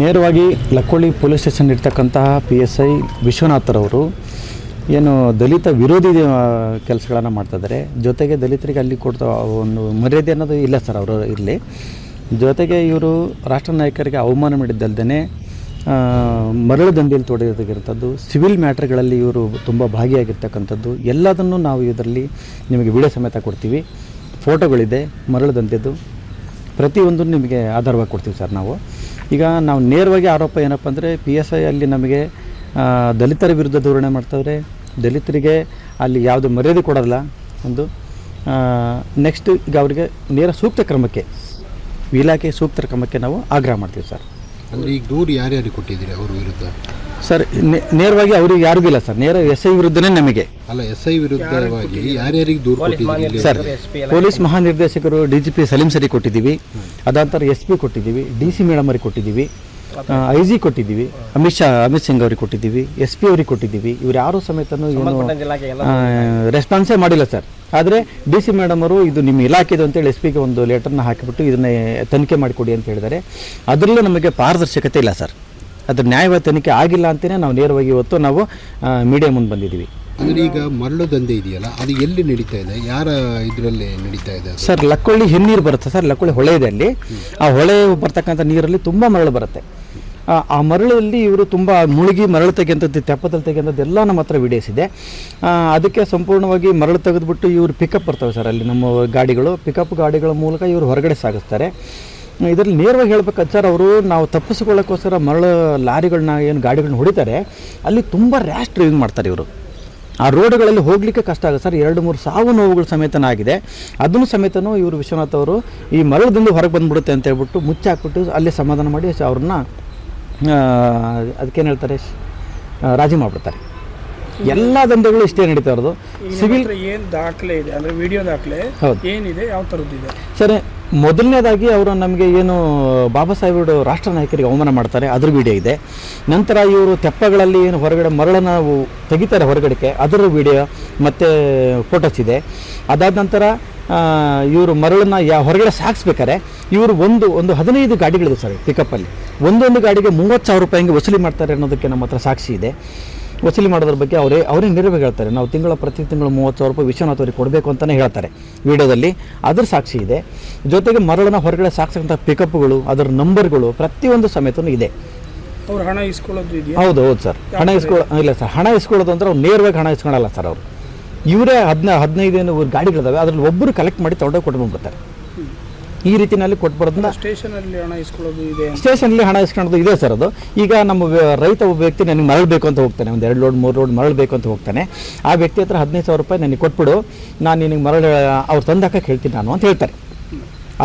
ನೇರವಾಗಿ Lakkolli police station ಇರ್ತಕ್ಕಂತಹ P S I ವಿಶ್ವನಾಥರವರು ಏನು ದಲಿತ ವಿರೋಧಿ ಕೆಲಸಗಳನ್ನು ಮಾಡ್ತಾಯಿದ್ದಾರೆ ಜೊತೆಗೆ ದಲಿತರಿಗೆ ಅಲ್ಲಿ ಕೊಡ್ತಾ ಒಂದು ಮರ್ಯಾದೆ ಅನ್ನೋದು ಇಲ್ಲ ಸರ್ ಅವರು ಇರಲಿ. ಜೊತೆಗೆ ಇವರು ರಾಷ್ಟ್ರ ನಾಯಕರಿಗೆ ಅವಮಾನ ಮಾಡಿದ್ದಲ್ದೇ ಮರಳು ದಂಧೆಯಲ್ಲಿ ತೊಡಗಿರ್ತಕ್ಕಂಥದ್ದು, ಸಿವಿಲ್ ಮ್ಯಾಟ್ರ್ಗಳಲ್ಲಿ ಇವರು ತುಂಬ ಭಾಗಿಯಾಗಿರ್ತಕ್ಕಂಥದ್ದು, ಎಲ್ಲದನ್ನು ನಾವು ಇದರಲ್ಲಿ ನಿಮಗೆ ವಿಡಿಯೋ ಸಮೇತ ಕೊಡ್ತೀವಿ. ಫೋಟೋಗಳಿದೆ, ಮರಳು ದಂಧೆದು. ಪ್ರತಿಯೊಂದು ನಿಮಗೆ ಆಧಾರವಾಗಿ ಕೊಡ್ತೀವಿ ಸರ್ ನಾವು. ಈಗ ನಾವು ನೇರವಾಗಿ ಆರೋಪ ಏನಪ್ಪ ಅಂದರೆ ಪಿ ಎಸ್ ಐ ಅಲ್ಲಿ ನಮಗೆ ದಲಿತರ ವಿರುದ್ಧ ಧೋರಣೆ ಮಾಡ್ತವ್ರೆ. ದಲಿತರಿಗೆ ಅಲ್ಲಿ ಯಾವುದು ಮರ್ಯಾದೆ ಕೊಡೋಲ್ಲ ಒಂದು ನೆಕ್ಸ್ಟ್ ಈಗ ಅವರಿಗೆ ನೇರ ಸೂಕ್ತ ಕ್ರಮಕ್ಕೆ ಇಲಾಖೆ ಸೂಕ್ತ ಕ್ರಮಕ್ಕೆ ನಾವು ಆಗ್ರಹ ಮಾಡ್ತೀವಿ ಸರ್. ಅಂದರೆ ಈಗ ದೂರು ಯಾರ್ಯಾರಿಗೆ ಕೊಟ್ಟಿದ್ದೀರಿ ಅವ್ರ ವಿರುದ್ಧ? ಸರ್ ನೇರವಾಗಿ ಅವ್ರಿಗೆ ಯಾರಿಗೂ ಇಲ್ಲ ಸರ್. ನೇರ ಎಸ್ ಐ ವಿರುದ್ಧನೇ ನಮಗೆ. ಅಲ್ಲ ಎಸ್ ಐ ವಿರುದ್ಧವಾಗಿ ಯಾರ್ಯಾರಿಗೆ ದೂರು ಕೊಟ್ಟಿದ್ದೀರಿ? ಸರ್ ಪೊಲೀಸ್ ಮಹಾನಿರ್ದೇಶಕರು ಡಿ ಜಿ ಪಿ ಸಲೀಂ ಸರಿ ಕೊಟ್ಟಿದ್ದೀವಿ. ಅದಾಂತರ ಎಸ್ ಪಿ ಕೊಟ್ಟಿದ್ದೀವಿ ಡಿ ಸಿ ಮೇಡಮ್ ಅವ್ರಿಗೆ ಕೊಟ್ಟಿದ್ದೀವಿ ಐ ಜಿ ಕೊಟ್ಟಿದ್ದೀವಿ ಅಮಿತ್ ಶಾ ಅಮಿತ್ ಸಿಂಗ್ ಅವ್ರಿಗೆ ಕೊಟ್ಟಿದ್ದೀವಿ ಎಸ್ ಪಿ ಅವ್ರಿಗೆ ಕೊಟ್ಟಿದ್ದೀವಿ. ಇವ್ರು ಯಾರು ಸಮೇತನೂ ಏನು ರೆಸ್ಪಾನ್ಸೇ ಮಾಡಿಲ್ಲ ಸರ್. ಆದರೆ ಡಿ ಸಿ ಮೇಡಮ್ ಅವರು ಇದು ನಿಮ್ಮ ಇಲಾಖೆದು ಅಂತೇಳಿ ಎಸ್ ಪಿಗೆ ಒಂದು ಲೆಟರ್ನ ಹಾಕಿಬಿಟ್ಟು ಇದನ್ನೇ ತನಿಖೆ ಮಾಡಿಕೊಡಿ ಅಂತ ಹೇಳಿದ್ದಾರೆ. ಅದರಲ್ಲೂ ನಮಗೆ ಪಾರದರ್ಶಕತೆ ಇಲ್ಲ ಸರ್. ಅದ್ರ ನ್ಯಾಯವಾದ ತನಿಖೆ ಆಗಿಲ್ಲ ಅಂತಲೇ ನಾವು ನೇರವಾಗಿ ಇವತ್ತು ನಾವು ಮೀಡಿಯಾ ಮುಂದೆ ಬಂದಿದ್ದೀವಿ. ಅಂದ್ರೆ ಈಗ ಮರಳು ದಂಧೆ ಇದೆಯಲ್ಲ ಅದು ಎಲ್ಲಿ ನಡೀತಾ ಇದೆ? ಯಾರ ಇದರಲ್ಲಿ ನಡೀತಾ ಇದೆ ಸರ್ ಲಕ್ಕೊಳ್ಳಿ ಹಿನ್ನೀರು ಬರುತ್ತೆ ಸರ್ ಲಕ್ಕೊಳ್ಳಿ ಹೊಳೆ ಇದೆ ಅಲ್ಲಿ. ಆ ಹೊಳೆ ಬರ್ತಕ್ಕಂಥ ನೀರಲ್ಲಿ ತುಂಬ ಮರಳು ಬರುತ್ತೆ. ಆ- ಮರಳಲ್ಲಿ ಇವರು ತುಂಬ ಮುಳುಗಿ ಮರಳು ತೆಗೆಂಥದ್ದು ತೆಪ್ಪದಲ್ಲಿ ತೆಗೆಂಥದ್ದು ಎಲ್ಲ ನಮ್ಮ ಹತ್ರ ವಿಡಿಯೋಸ್ ಇದೆ. ಅದಕ್ಕೆ ಸಂಪೂರ್ಣವಾಗಿ ಮರಳು ತೆಗೆದುಬಿಟ್ಟು ಇವರು ಪಿಕಪ್ ಬರ್ತವೆ ಸರ್ ಅಲ್ಲಿ ನಮ್ಮ ಗಾಡಿಗಳು. ಪಿಕಪ್ ಗಾಡಿಗಳ ಮೂಲಕ ಇವರು ಹೊರಗಡೆ ಸಾಗಿಸ್ತಾರೆ. ಇದರಲ್ಲಿ ನೇರವಾಗಿ ಹೇಳ್ಬೇಕಂತ ಸರ್ ಅವರು ನಾವು ತಪ್ಪಿಸ್ಕೊಳ್ಳೋಕ್ಕೋಸ್ಕರ ಮರಳು ಲಾರಿಗಳನ್ನ ಏನು ಗಾಡಿಗಳನ್ನ ಹೊಡಿತಾರೆ ಅಲ್ಲಿ ತುಂಬ ರ್ಯಾಶ್ ಡ್ರೈವಿಂಗ್ ಮಾಡ್ತಾರೆ ಇವರು. ಆ ರೋಡ್ಗಳಲ್ಲಿ ಹೋಗಲಿಕ್ಕೆ ಕಷ್ಟ ಆಗುತ್ತೆ. ಸರ್ ಎರಡು ಮೂರು ಸಾವು ನೋವುಗಳು ಸಮೇತನಾಗಿದೆ. ಅದನ್ನು ಸಮೇತನೂ ಇವರು ವಿಶ್ವನಾಥ್ ಅವರು ಈ ಮರಳದಿಂದ ಹೊರಗೆ ಬಂದ್ಬಿಡುತ್ತೆ ಅಂತ ಹೇಳ್ಬಿಟ್ಟು ಮುಚ್ಚಿ ಹಾಕ್ಬಿಟ್ಟು ಅಲ್ಲಿ ಸಮಾಧಾನ ಮಾಡಿ ಅವ್ರನ್ನ ಅದಕ್ಕೇನು ಹೇಳ್ತಾರೆ ರಾಜಿ ಮಾಡಿಬಿಡ್ತಾರೆ. ಎಲ್ಲ ದಂಧೆಗಳು ಇಷ್ಟೇ ನಡೀತಾ ಇರೋದು. ಸಿವಿಲ್ ಏನು ದಾಖಲೆ ಇದೆ? ಅಂದರೆ ವಿಡಿಯೋ ದಾಖಲೆ. ಏನಿದೆ? ಯಾವ ಇದೆ? ಸರ್ ಮೊದಲನೇದಾಗಿ ಅವರು ನಮಗೆ ಏನು ಬಾಬಾ ಸಾಹೇಬ್ರು ರಾಷ್ಟ್ರ ನಾಯಕರಿಗೆ ಅವಮಾನ ಮಾಡ್ತಾರೆ, ಅದ್ರ ವಿಡಿಯೋ ಇದೆ. ನಂತರ ಇವರು ತೆಪ್ಪಗಳಲ್ಲಿ ಏನು ಹೊರಗಡೆ ಮರಳನ್ನು ತೆಗಿತಾರೆ ಹೊರಗಡೆಗೆ, ಅದರ ವಿಡಿಯೋ ಮತ್ತು ಫೋಟೋಸ್ ಇದೆ. ಅದಾದ ನಂತರ ಇವರು ಮರಳನ್ನು ಯಾ ಹೊರಗಡೆ ಸಾಗಿಸ್ಬೇಕಾರೆ ಇವರು ಒಂದು ಒಂದು ಹದಿನೈದು ಗಾಡಿಗಳಿದೆ ಸರ್ ಪಿಕಪ್ಪಲ್ಲಿ ಒಂದೊಂದು ಗಾಡಿಗೆ ಮೂವತ್ತು ಸಾವಿರ ರೂಪಾಯಿ ಹಿಂಗೆ ವಸೂಲಿ ಮಾಡ್ತಾರೆ ಅನ್ನೋದಕ್ಕೆ ನಮ್ಮ ಹತ್ರ ಸಾಕ್ಷಿ ಇದೆ. ವಸೂಲಿ ಮಾಡೋದ್ರ ಬಗ್ಗೆ ಅವರೇ ಅವರೇ ನೇರವಾಗಿ ಹೇಳ್ತಾರೆ. ನಾವು ತಿಂಗಳ ಪ್ರತಿ ತಿಂಗಳು ಮೂವತ್ತು ಸಾವಿರ ರೂಪಾಯಿ ವಿಶ್ವನಾಥ್ ಅವರಿಗೆ ಕೊಡಬೇಕು ಅಂತಲೇ ಹೇಳ್ತಾರೆ ವಿಡಿಯೋದಲ್ಲಿ. ಅದರ ಸಾಕ್ಷಿ ಇದೆ. ಜೊತೆಗೆ ಮರಳನ್ನು ಹೊರಗಡೆ ಸಾಕ್ಸಕ್ಕಂಥ ಪಿಕಪ್ಗಳು ಅದರ ನಂಬರ್ಗಳು ಪ್ರತಿಯೊಂದು ಸಮೇತನೂ ಇದೆ. ಅವ್ರು ಹಣ ಇಸ್ಕೊಳ್ಳೋದು ಹೌದು ಹೌದು ಸರ್. ಹಣ ಇಸ್ಕೊಳ್ಳೋ ಇಲ್ಲ ಸರ್. ಹಣ ಇಸ್ಕೊಳ್ಳೋದು ಅಂದ್ರೆ ಅವ್ರು ನೇರವಾಗಿ ಹಣ ಇಸ್ಕೊಳಲ್ಲ ಸರ್ ಅವರು. ಇವರೇ ಹದಿನ ಹದಿನೈದು ಏನು ಗಾಡಿಗಳಿದಾವೆ ಅದರಲ್ಲಿ ಒಬ್ಬರು ಕಲೆಕ್ಟ್ ಮಾಡಿ ತೊಗೊಂಡೋಗಿ ಕೊಟ್ಟು ಬಂದ್ಬಿಡ್ತಾರೆ ಈ ರೀತಿಯಲ್ಲಿ ಕೊಟ್ಬಾರ್ದು ಸ್ಟೇಷನಲ್ಲಿ ಹಣ ಇಸ್ಕೊಳ್ಳೋದು ಇದೆ ಸ್ಟೇಷನಲ್ಲಿ ಹಣ ಇಸ್ಕೊಳ್ಳೋದು ಇದೆ ಸರ್ ಅದು. ಈಗ ನಮ್ಮ ರೈತ ಒಬ್ಬ ವ್ಯಕ್ತಿ ನನಗೆ ಮರಳು ಬೇಕು ಅಂತ ಹೋಗ್ತಾನೆ. ಒಂದು ಎರಡು ಲೋಡ್ ಮೂರು ಲೋಡ್ ಮರಳು ಬೇಕು ಅಂತ ಹೋಗ್ತಾನೆ. ಆ ವ್ಯಕ್ತಿ ಹತ್ರ ಹದಿನೈದು ಸಾವಿರ ರೂಪಾಯಿ ನನಗೆ ಕೊಟ್ಬಿಡು. ನಾನು ನಿನಗೆ ಮರಳು ಅವ್ರು ತಂದಾಕ ಹೇಳ್ತೀನಿ ನಾನು ಅಂತ ಹೇಳ್ತಾರೆ.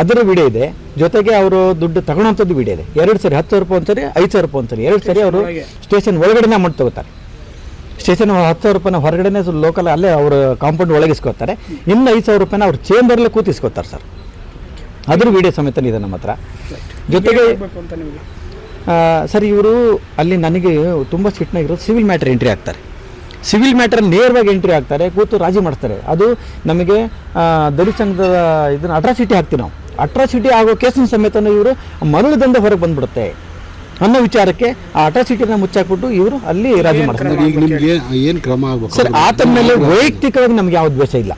ಅದರ ವಿಡಿಯೋ ಇದೆ. ಜೊತೆಗೆ ಅವರು ದುಡ್ಡು ತಗೊಳ್ಳೋಂಥದ್ದು ವಿಡಿಯೋ ಇದೆ. ಎರಡು ಸರಿ ಹತ್ತು ಸಾವಿರ ರೂಪಾಯಿ ಒಂದ್ಸರಿ ಐದು ಸಾವಿರ ರೂಪಾಯಿ ಒಂದ್ಸರಿ. ಎರಡು ಸರಿ ಅವರು ಸ್ಟೇಷನ್ ಒಳಗಡೆನೇ ಅಮೌಂಟ್ ತಗೋತಾರೆ. ಸ್ಟೇಷನ್ ಹತ್ತು ಸಾವಿರ ರೂಪಾಯಿನ ಹೊರಗಡೆನೇ ಲೋಕಲ್ ಅಲ್ಲೇ ಅವರು ಕಾಂಪೌಂಡ್ ಒಳಗಿಸ್ಕೋತಾರೆ ಇನ್ನು ಐದು ಸಾವಿರ ರೂಪಾಯಿನ ಅವ್ರು ಚೇಂಬರ್ಲ್ಲೇ ಕೂತಿಸ್ಕೋತಾರೆ ಸರ್. ಅದ್ರ ವಿಡಿಯೋ ಸಮೇತ ಇದೆ ನಮ್ಮ ಹತ್ರ. ಜೊತೆಗೆ ಆಗ್ಬೇಕು ಅಂತ ನಿಮಗೆ. ಆ, ಸರ್ ಇವರು ಅಲ್ಲಿ ನನಗೆ ತುಂಬ ಸಿಟ್ನಾಗಿರೋದು ಸಿವಿಲ್ ಮ್ಯಾಟರ್ ಎಂಟ್ರಿ ಆಗ್ತಾರೆ. ಸಿವಿಲ್ ಮ್ಯಾಟರ್ ನೇರವಾಗಿ ಎಂಟ್ರಿ ಆಗ್ತಾರೆ ಕೂತು ರಾಜಿ ಮಾಡ್ತಾರೆ ಅದು ನಮಗೆ ದಲಿತ ಸಂಘದ ಇದನ್ನು ಅಟ್ರಾಸಿಟಿ ಹಾಕ್ತೀವಿ ನಾವು. ಅಟ್ರಾಸಿಟಿ ಆಗೋ ಕೇಸಿನ ಸಮೇತನೂ ಇವರು ಮರಳು ಹೊರಗೆ ಬಂದ್ಬಿಡುತ್ತೆ ಅನ್ನೋ ವಿಚಾರಕ್ಕೆ ಆ ಅಟ್ರಾಸಿಟಿನ ಮುಚ್ಚಾಕ್ಬಿಟ್ಟು ಇವರು ಅಲ್ಲಿ ರಾಜಿ ಮಾಡ್ತಾರೆ. ಅಂದ್ರೆ ಈಗ ನಿಮ್ಗೆ ಏನು ಕ್ರಮ ಆಗ್ಬೇಕು? ಸರ್ ಆತನ ಮೇಲೆ ವೈಯಕ್ತಿಕವಾಗಿ ನಮಗೆ ಯಾವ ದ್ವೇಷ ಇಲ್ಲ.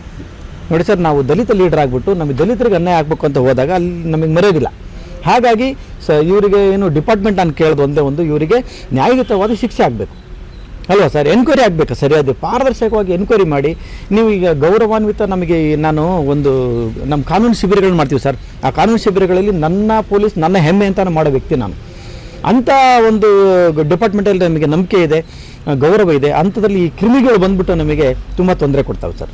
ನೋಡಿ ಸರ್, ನಾವು ದಲಿತ ಲೀಡರ್ ಆಗಿಬಿಟ್ಟು ನಮಗೆ ದಲಿತರಿಗೆ ಅನ್ಯಾಯ ಆಗಬೇಕು ಅಂತ ಹೋದಾಗ ಅಲ್ಲಿ ನಮಗೆ ಮರೆಯೋದಿಲ್ಲ. ಹಾಗಾಗಿ ಸ, ಇವರಿಗೆ ಏನು ಡಿಪಾರ್ಟ್ಮೆಂಟ್ ನಾನು ಕೇಳೋದು ಒಂದೇ ಒಂದು, ಇವರಿಗೆ ನ್ಯಾಯಯುತವಾದ ಶಿಕ್ಷೆ ಆಗಬೇಕು. ಅಲ್ವಾ ಸರ್? ಎನ್ಕ್ವೈರಿ ಆಗಬೇಕು ಸರಿಯಾದ ಪಾರದರ್ಶಕವಾಗಿ ಎನ್ಕ್ವೈರಿ ಮಾಡಿ. ನೀವು ಈಗ ಗೌರವಾನ್ವಿತ ನಮಗೆ ನಾನು ಒಂದು, ನಮ್ಮ ಕಾನೂನು ಶಿಬಿರಗಳನ್ನ ಮಾಡ್ತೀವಿ ಸರ್. ಆ ಕಾನೂನು ಶಿಬಿರಗಳಲ್ಲಿ ನನ್ನ ಪೊಲೀಸ್ ನನ್ನ ಹೆಮ್ಮೆ ಅಂತ ಮಾಡೋ ವ್ಯಕ್ತಿ ನಾನು. ಅಂಥ ಒಂದು ಡಿಪಾರ್ಟ್ಮೆಂಟಲ್ಲಿ ನಮಗೆ ನಂಬಿಕೆ ಇದೆ, ಗೌರವ ಇದೆ ಅಂಥದ್ರಲ್ಲಿ ಈ ಕ್ರಿಮಿಗಳು ಬಂದ್ಬಿಟ್ಟು ನಮಗೆ ತುಂಬ ತೊಂದರೆ ಕೊಡ್ತಾವೆ sir.